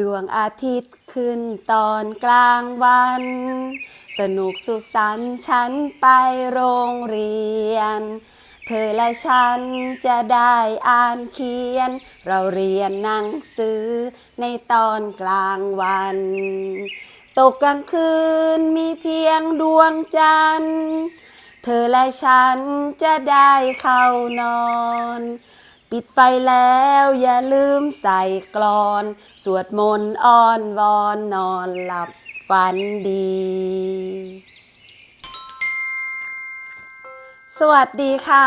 ดวงอาทิตย์ขึ้นตอนกลางวัน สนุกสุขสันต์ฉันไปโรงเรียน เธอและฉันจะได้อ่านเขียน เราเรียนหนังสือในตอนกลางวัน ตกกลางคืนมีเพียงดวงจันทร์ เธอและฉันจะได้เข้านอน ปิดไฟแล้วอย่าลืมใส่กลอน สวดมนต์อ้อนวอนนอนหลับฝันดี สวัสดีค่ะ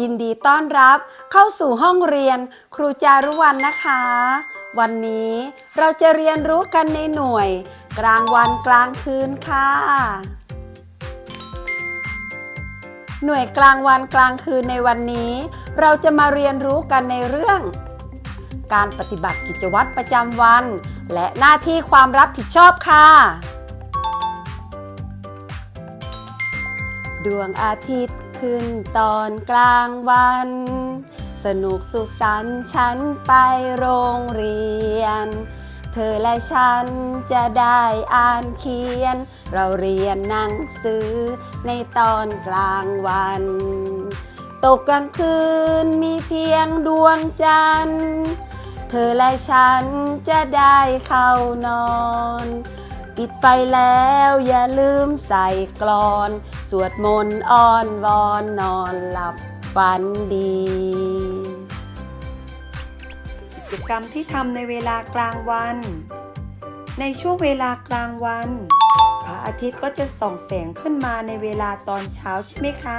ยินดีต้อนรับเข้าสู่ห้องเรียนครูจารุวรรณนะคะ วันนี้เราจะเรียนรู้กันในหน่วย กลางวันกลางคืนค่ะ หน่วยกลางวันกลางคืนในวันนี้ เราจะมาเรียนรู้กันในเรื่อง การปฏิบัติกิจวัตรประจำวัน และหน้าที่ความรับผิดชอบค่ะดวงอาทิตย์ ขึ้นตอนกลางวัน สนุกสุขสันต์ฉันไปโรงเรียน เธอและฉันจะได้อ่านเขียน เราเรียนหนังสือในตอนกลางวัน ตกกลางคืนมีเพียงดวงจันทร์ เธอและฉันจะได้เข้านอนปิดไฟแล้วอย่าลืมใส่กลอน สวดมนต์อ้อนวอนนอนหลับฝันดี กิจกรรมที่ทำในเวลากลางวัน ในช่วงเวลากลางวัน พระอาทิตย์ก็จะส่องแสงขึ้นมาในเวลาตอนเช้าใช่ไหมคะ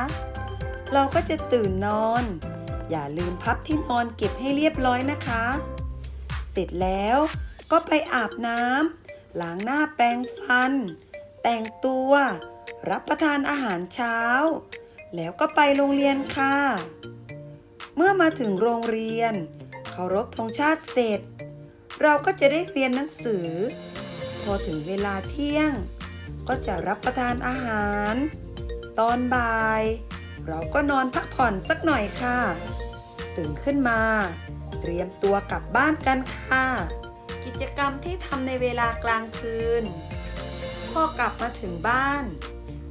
เราก็จะตื่นนอน อย่าลืมพับที่นอนเก็บให้เรียบร้อยนะคะ เสร็จแล้วก็ไปอาบน้ำล้างหน้าแปรงฟัน แต่งตัว รับประทานอาหารเช้า แล้วก็ไปโรงเรียนค่ะ เมื่อมาถึงโรงเรียนเคารพธงชาติเสร็จ เราก็จะได้เรียนหนังสือ พอถึงเวลาเที่ยง ก็จะรับประทานอาหาร ตอนบ่าย เราก็นอนพักผ่อนสักหน่อยค่ะ ตื่นขึ้นมา เตรียมตัวกลับบ้านกันค่ะ กิจกรรมที่ทำในเวลากลางคืน พอกลับมาถึงบ้าน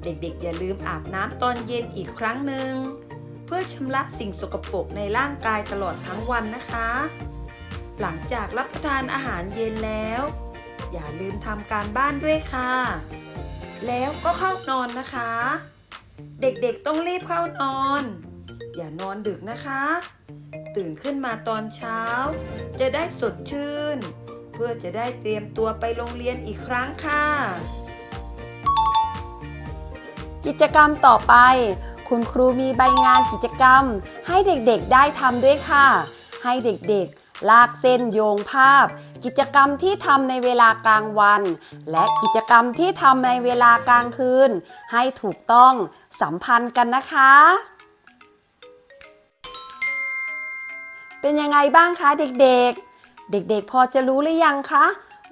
เด็กๆ อย่าลืมอาบน้ำตอนเย็นอีกครั้งหนึ่ง เพื่อชำระสิ่งสกปรกในร่างกายตลอดทั้งวันนะคะ หลังจากรับประทานอาหารเย็นแล้ว อย่าลืมทำการบ้านด้วยค่ะ แล้วก็เข้านอนนะคะ เด็กๆต้องรีบเข้านอน อย่านอนดึกนะคะ ตื่นขึ้นมาตอนเช้า จะได้สดชื่น เพื่อจะได้เตรียมตัวไปโรงเรียนอีกครั้งค่ะ กิจกรรมต่อไป คุณครูมีใบงานกิจกรรม ให้เด็กๆได้ทำด้วยค่ะ ให้เด็กๆ ลากเส้นโยงภาพ กิจกรรมที่ทำในเวลากลางวัน และกิจกรรมที่ทำในเวลากลางคืน ให้ถูกต้องสัมพันธ์กันนะคะ เป็นยังไงบ้างคะเด็กๆ เด็กๆ พอจะรู้หรือยังคะ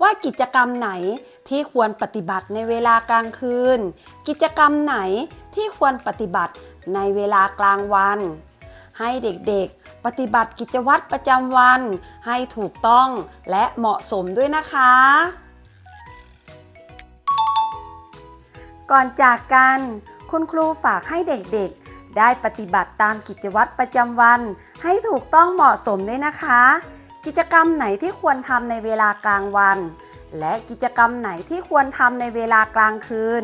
ว่ากิจกรรมไหน ที่ควรปฏิบัติในเวลากลางคืน กิจกรรมไหนที่ควรปฏิบัติในเวลากลางวัน ให้เด็กๆ ปฏิบัติกิจวัตรประจำวัน ให้ถูกต้องและเหมาะสมด้วยนะคะ ก่อนจากกันคุณครูฝากให้เด็กๆ ได้ปฏิบัติตามกิจวัตรประจำวัน ให้ถูกต้องเหมาะสมด้วยนะคะ กิจกรรมไหนที่ควรทำในเวลากลางวัน และกิจกรรมไหนที่ควรทำในเวลากลางคืน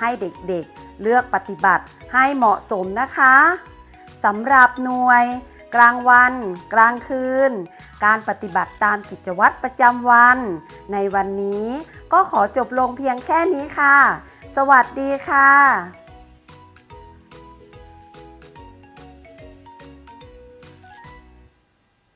ให้เด็กๆเลือกปฏิบัติให้เหมาะสมนะคะสำหรับหน่วย กลางวัน กลางคืน การปฏิบัติตามกิจวัตรประจำวัน ในวันนี้ก็ขอจบลงเพียงแค่นี้ค่ะ สวัสดีค่ะ